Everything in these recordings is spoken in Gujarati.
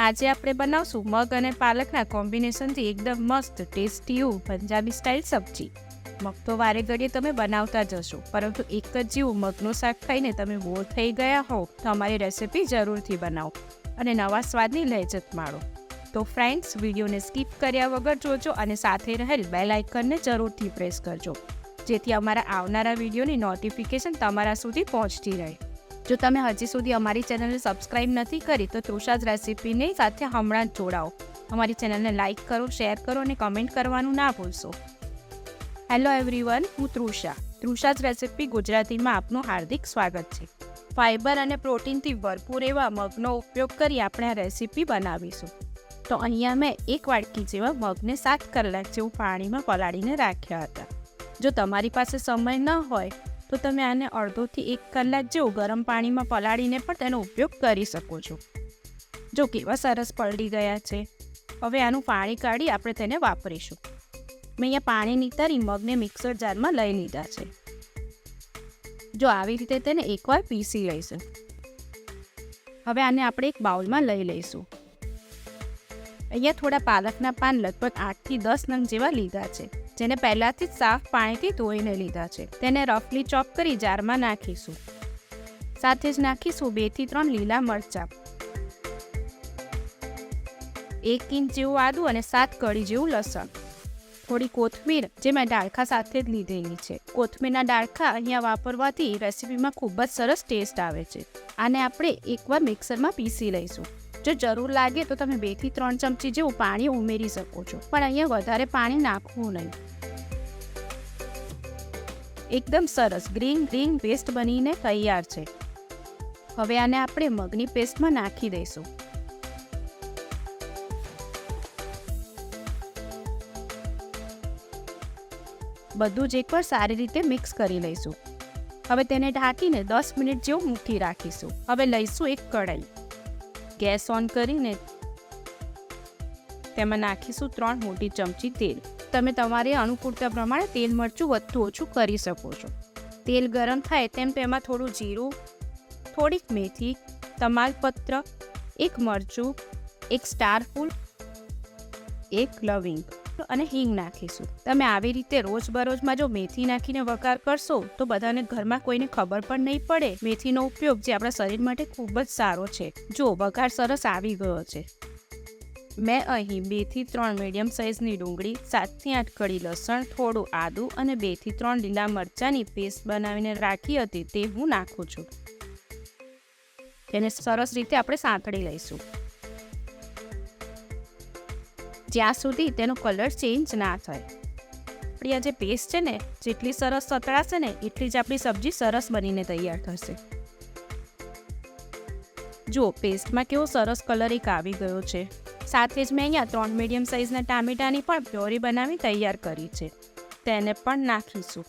આજે આપણે બનાવશું મગ અને પાલકના કોમ્બિનેશનથી એકદમ મસ્ત, ટેસ્ટી પંજાબી સ્ટાઇલ સબ્જી. મગ તો વારે ઘડીએ તમે બનાવતા જશો પરંતુ એક જ જેવું મગનું શાક ખાઈને તમે બોર થઈ ગયા હો તો અમારી રેસિપી જરૂરથી બનાવો અને નવા સ્વાદની લહેજત માણો. તો ફ્રેન્ડ્સ વિડીયોને સ્કીપ કર્યા વગર જોજો અને સાથે રહેલ બેલ આઇકનને જરૂરથી પ્રેસ કરજો, જેથી અમારા આવનારા વિડીયોની નોટિફિકેશન તમારા સુધી પહોંચતી રહે. જો તમે હજી સુધી અમારી ચેનલને સબસ્ક્રાઇબ નથી કરી, તો તૃષાજ રેસીપીની સાથે હમણાં જ જોડાઓ. અમારી ચેનલને લાઇક કરો, શેર કરો અને કમેન્ટ કરવાનું ના ભૂલશો. હેલો એવરીવન, હું તૃષા. તૃષાજ રેસીપી ગુજરાતીમાં આપનું હાર્દિક સ્વાગત છે. ફાઇબર અને પ્રોટીનથી ભરપૂર એવા મગનો ઉપયોગ કરી આપણે આ રેસીપી બનાવીશું. તો અહીંયા મેં એક વાટકી જેવા મગને સાત કલાક જેવું પાણીમાં પલાળીને રાખ્યા હતા. જો તમારી પાસે સમય ન હોય તો તમે આને અડધોથી એક કલાક જેવું ગરમ પાણીમાં પલાળીને પણ તેનો ઉપયોગ કરી શકો છો. જો કેવા સરસ પલળી ગયા છે. હવે આનું પાણી કાઢી આપણે તેને વાપરીશું. મેં અહીંયા પાણી નીતારી મગને મિક્સર જારમાં લઈ લીધા છે. જો આવી રીતે તેને એકવાર પીસી લઈશું. હવે આને આપણે એક બાઉલમાં લઈ લઈશું. અહીંયા થોડા પાલકના પાન લગભગ આઠથી દસ નંગ જેવા લીધા છે. જેને પહેલાથી જ સાફ પાણીથી ધોઈને લીધા છે. તેને રફલી ચોપ કરી જારમાં નાખીશું. સાથે જ નાખીશું બેથી ત્રણ લીલા મરચાં. એક ઇંચ જેવું આદું અને સાત કળી જેવું લસણ. થોડી કોથમીર, જે મેં ડાળખા સાથે જ લીધેલી છે. કોથમીરના ડાળખા અહીંયા વાપરવાથી રેસીપીમાં ખૂબ જ સરસ ટેસ્ટ આવે છે. આને આપણે એકવાર મિક્સરમાં પીસી લઈશું. જો જરૂર લાગે તો તમે બેથી ત્રણ ચમચી જેવું પાણી ઉમેરી શકો છો. પણ અહીંયા વધારે પાણી નાખવું નહીં. એકદમ સરસ ગ્રીન ગ્રીન પેસ્ટ બનીને તૈયાર છે. હવે આને આપણે મગની પેસ્ટમાં નાખી દઈશું. બધું જ એકવાર સારી રીતે મિક્સ કરી લઈશું. હવે તેને ઢાંકીને દસ મિનિટ જેવું મૂકી રાખીશું. હવે લઈશું એક કઢાઈ. ગેસ ઓન કરીને તેમાં નાખીશું ત્રણ મોટી ચમચી તેલ. તમે તમારી અનુકૂળતા પ્રમાણે તેલ મરચું વધુ ઓછું કરી શકો છો. તેલ ગરમ થાય તેમ તેમાં થોડું જીરું, થોડીક મેથી, તમાલપત્ર, એક મરચું, એક સ્ટાર ફૂલ, એક લવિંગ. અને હિંગ નાખીશું. તમે આવી રીતે રોજબરોજમાં જો મેથી નાખીને વઘાર કરશો, તો બધાને ઘરમાં કોઈને ખબર પણ નહીં પડે. મેથીનો ઉપયોગ જે આપણા શરીર માટે ખૂબ જ સારો છે. જો વઘાર સરસ આવી ગયો છે. મેં અહીં બેથી ત્રણ મીડિયમ સાઇઝની ડુંગળી સાતથી આઠ કળી લસણ, થોડું આદું અને બેથી ત્રણ લીલા મરચાંની પેસ્ટ બનાવીને રાખી હતી તે હું નાખું છું. તેને સરસ રીતે આપણે સાંકળી લઈશું. જ્યાં સુધી તેનો કલર ચેન્જ ના થાય. આપણી આ જે પેસ્ટ છે ને, જેટલી સરસ સતળાશે ને, એટલી જ આપણી સબ્જી સરસ બનીને તૈયાર થશે. જો પેસ્ટમાં કેવો સરસ કલર એક આવી ગયો છે. સાથે જ મેં અહીંયા ત્રણ મીડિયમ સાઇઝના ટામેટાની પણ પ્યોરી બનાવી તૈયાર કરી છે. તેને પણ નાખીશું.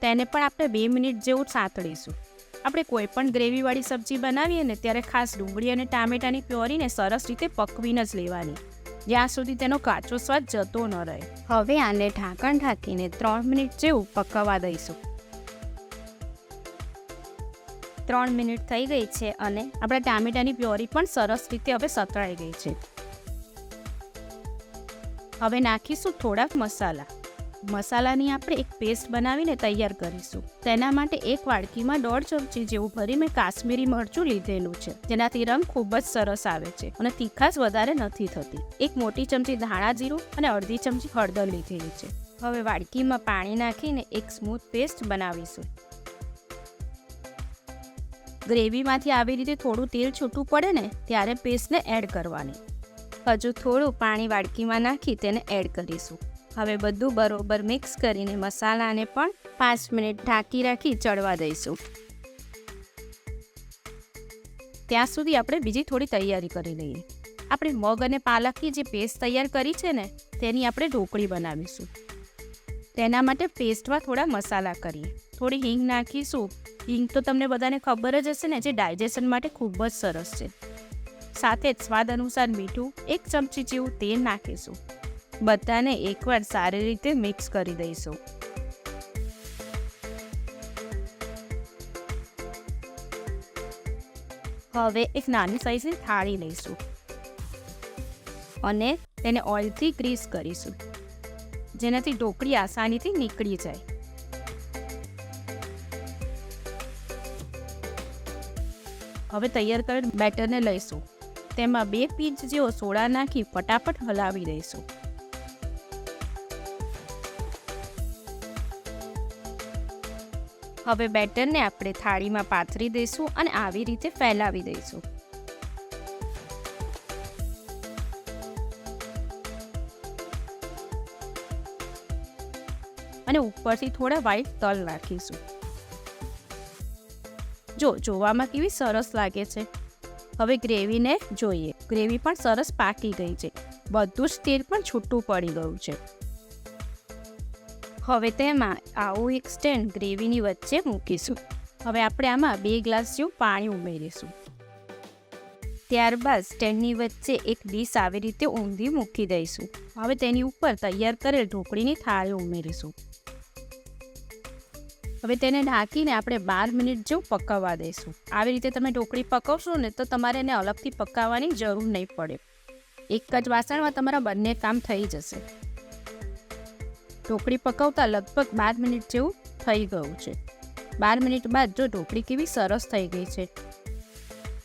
તેને પણ આપણે બે મિનિટ જેવું સાંતળીશું. આપણે કોઈ પણ ગ્રેવીવાળી સબ્જી બનાવીએ ને, ત્યારે ખાસ ડુંગળી અને ટામેટાની પ્યોરીને સરસ રીતે પકવીને જ લેવાની. જ્યાં સુધી તેનો કાચો સ્વાદ જતો ન રહે. હવે આને ઢાંકણ ઢાંકીને ત્રણ મિનિટ જેવું પકવવા દઈશું. ત્રણ મિનિટ થઈ ગઈ છે અને આપણા ટામેટાની પ્યોરી પણ સરસ રીતે હવે સતળાઈ ગઈ છે. હવે નાખીશું થોડાક મસાલા. મસાલાની આપણે એક પેસ્ટ બનાવીને તૈયાર કરીશું. તેના માટે એક વાડકીમાં દોઢ ચમચી જેવું ભરી મેં કાશ્મીરી મરચું લીધેલું છે. જેનાથી રંગ ખૂબ જ સરસ આવે છે અને તીખાશ વધારે નથી થતી. એક મોટી ચમચી ધાણા જીરું અને અડધી ચમચી હળદર લીધેલી છે. હવે વાડકીમાં પાણી નાખીને એક સ્મૂથ પેસ્ટ બનાવીશું. ગ્રેવીમાંથી આવી રીતે થોડું તેલ છૂટું પડે ને ત્યારે પેસ્ટને એડ કરવાની. હજુ થોડું પાણી વાડકીમાં નાખી તેને એડ કરીશું. હવે બધું બરોબર મિક્સ કરીને મસાલાને પણ પાંચ મિનિટ ઢાંકી રાખી ચડવા દઈશું. ત્યાં સુધી આપણે બીજી થોડી તૈયારી કરી લઈએ. આપણે મગ અને પાલકની જે પેસ્ટ તૈયાર કરી છે ને, તેની આપણે ઢોકળી બનાવીશું. તેના માટે પેસ્ટમાં થોડા મસાલા કરીએ. થોડી હિંગ નાખીશું. હિંગ તો તમને બધાને ખબર જ હશે ને, જે ડાયજેશન માટે ખૂબ જ સરસ છે. સાથે જ સ્વાદ અનુસાર મીઠું એક ચમચી જેવું તેલ નાખીશું. બધાને એકવાર સારી રીતે મિક્સ કરી દઈશું. હવે એક નાની સાઈઝની થાળી લઈશું. અને તેને ઓઇલથી ગ્રીસ કરીશું. જેનાથી ઢોકળી આસાનીથી નીકળી જાય. હવે તૈયાર કરેલ બેટરને લઈશું. તેમાં બે પીંચ જેવો સોડા નાખી ફટાફટ હલાવી દઈશું. હવે બેટરને આપણે થાળીમાં પાથરી દઈશું અને આવી રીતે ફેલાવી દઈશું. અને ઉપરથી થોડા વ્હાઈટ તલ નાખીશું. જો, જોવામાં કેવી સરસ લાગે છે. હવે ગ્રેવીને જોઈએ. ગ્રેવી પણ સરસ પાકી ગઈ છે. બધું જ તેલ પણ છૂટું પડી ગયું છે. હવે તેમાં આવું એક સ્ટેન્ડ ગ્રેવીની વચ્ચે મૂકીશું. હવે આપણે આમાં બે ગ્લાસ જેવું પાણી ઉમેરીશું. ત્યારબાદ સ્ટેન્ડની વચ્ચે એક ડીશ આવી રીતે ઊંધી મૂકી દઈશું. હવે તેની ઉપર તૈયાર કરેલ ઢોકળીની થાળી ઉમેરીશું. હવે તેને ઢાંકીને આપણે બાર મિનિટ જેવું પકાવવા દઈશું. આવી રીતે તમે ઢોકળી પકવશો ને તો તમારે એને અલગથી પકાવવાની જરૂર નહીં પડે. એક જ વાસણમાં તમારા બંને કામ થઈ જશે. ઢોકળી પકવતા લગભગ બાર મિનિટ જેવું થઈ ગયું છે. બાર મિનિટ બાદ જો ઢોકળી કેવી સરસ થઈ ગઈ છે.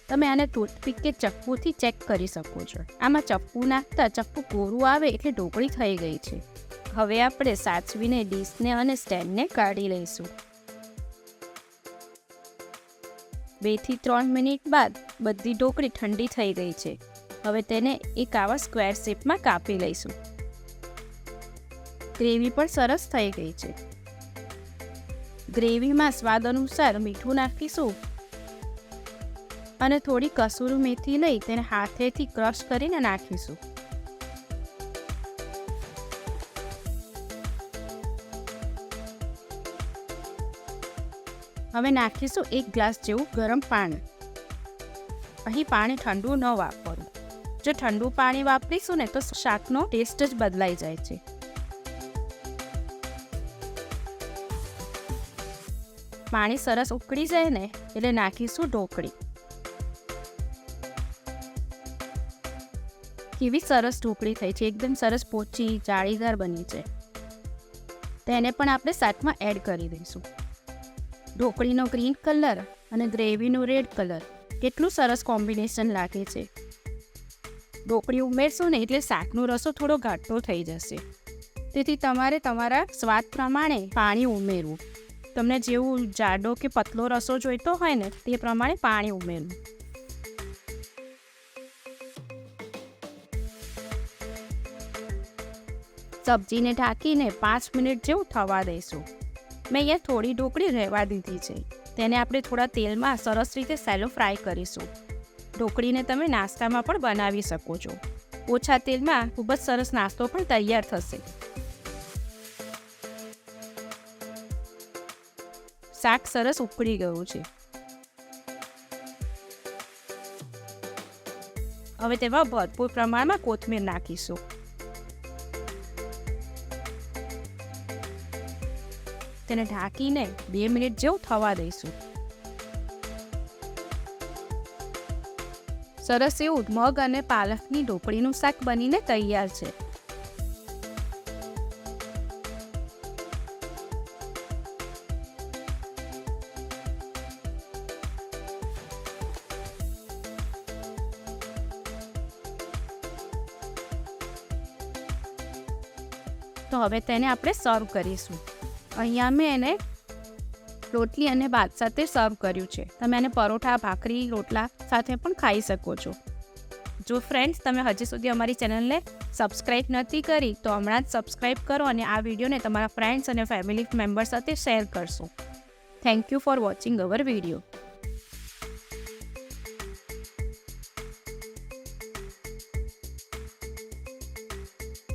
તમે આને ટૂથપીક કે ચપ્પુથી ચેક કરી શકો છો. આમાં ચપ્પુ નાખતા ચપ્પુ કોરું આવે એટલે ઢોકળી થઈ ગઈ છે. હવે આપણે સાચવીને ડીશને અને સ્ટેન્ડને કાઢી લઈશું. બેથી ત્રણ મિનિટ બાદ બધી ઢોકળી ઠંડી થઈ ગઈ છે. હવે તેને એક આવા સ્ક્વેર શેપમાં કાપી લઈશું. ગ્રેવી પણ સરસ થઈ ગઈ છે. ગ્રેવીમાં સ્વાદ અનુસાર મીઠું નાખીશું. અને થોડી કસૂર મેથી લઈ તેને હાથેથી ક્રશ કરીને નાખીશું. હવે નાખીશું એક ગ્લાસ જેવું ગરમ પાણી. અહીં પાણી ઠંડુ ન વાપરવું જો ઠંડુ પાણી વાપરીશું ને તો શાકનો ટેસ્ટ જ બદલાઈ જાય છે. પાણી સરસ ઉકળી જાય ને, એટલે નાખીશું ઢોકળી. કેવી સરસ ઢોકળી થઈ છે, એકદમ સરસ પોચી, જાળીદાર બની છે. તેને પણ આપણે સાથમાં એડ કરી દઈશું. ઢોકળીનો ગ્રીન કલર અને ગ્રેવીનો રેડ કલર, કેટલું સરસ કોમ્બિનેશન લાગે છે. ઢોકળી ઉમેરશો ને એટલે શાકનો રસો થોડો ઘાટો થઈ જશે. તેથી તમારે તમારા સ્વાદ પ્રમાણે પાણી ઉમેરવું. તમને જેવું જાડો કે પતલો રસો જોઈતો હોય ને, તે પ્રમાણે પાણી ઉમેરવું સબ્જીને ઢાંકીને પાંચ મિનિટ જેવું થવા દઈશું. મેં અહીંયા થોડી ઢોકળી રહેવા દીધી છે. તેને આપણે થોડા તેલમાં સરસ રીતે સેલો ફ્રાય કરીશું. ઢોકળીને તમે નાસ્તામાં પણ બનાવી શકો છો. ઓછા તેલમાં ખૂબ જ સરસ નાસ્તો પણ તૈયાર થશે. શાક સરસ ઉકળી ગયું છે. હવે તેમાં ભરપૂર પ્રમાણમાં કોથમીર નાખીશું. તેને ઢાંકીને બે મિનિટ જેવું થવા દઈશું. સરસ એવું મગ અને પાલકની ઢોકળીનું શાક બનીને તૈયાર છે. તો હવે તેને આપણે સર્વ કરીશું. અહીંયા મેં એને રોટલી અને ભાત સાથે સર્વ કર્યું છે. તમે એને પરોઠા, ભાખરી, રોટલા સાથે પણ ખાઈ શકો છો. જો ફ્રેન્ડ્સ તમે હજી સુધી અમારી ચેનલને સબસ્ક્રાઈબ નથી કરી, તો હમણાં જ સબસ્ક્રાઈબ કરો અને આ વિડીયોને તમારા ફ્રેન્ડ્સ અને ફેમિલી મેમ્બર સાથે શેર કરશો. Thank you for watching our video